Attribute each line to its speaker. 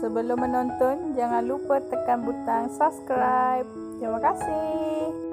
Speaker 1: Sebelum menonton, jangan lupa tekan butang subscribe. Terima kasih.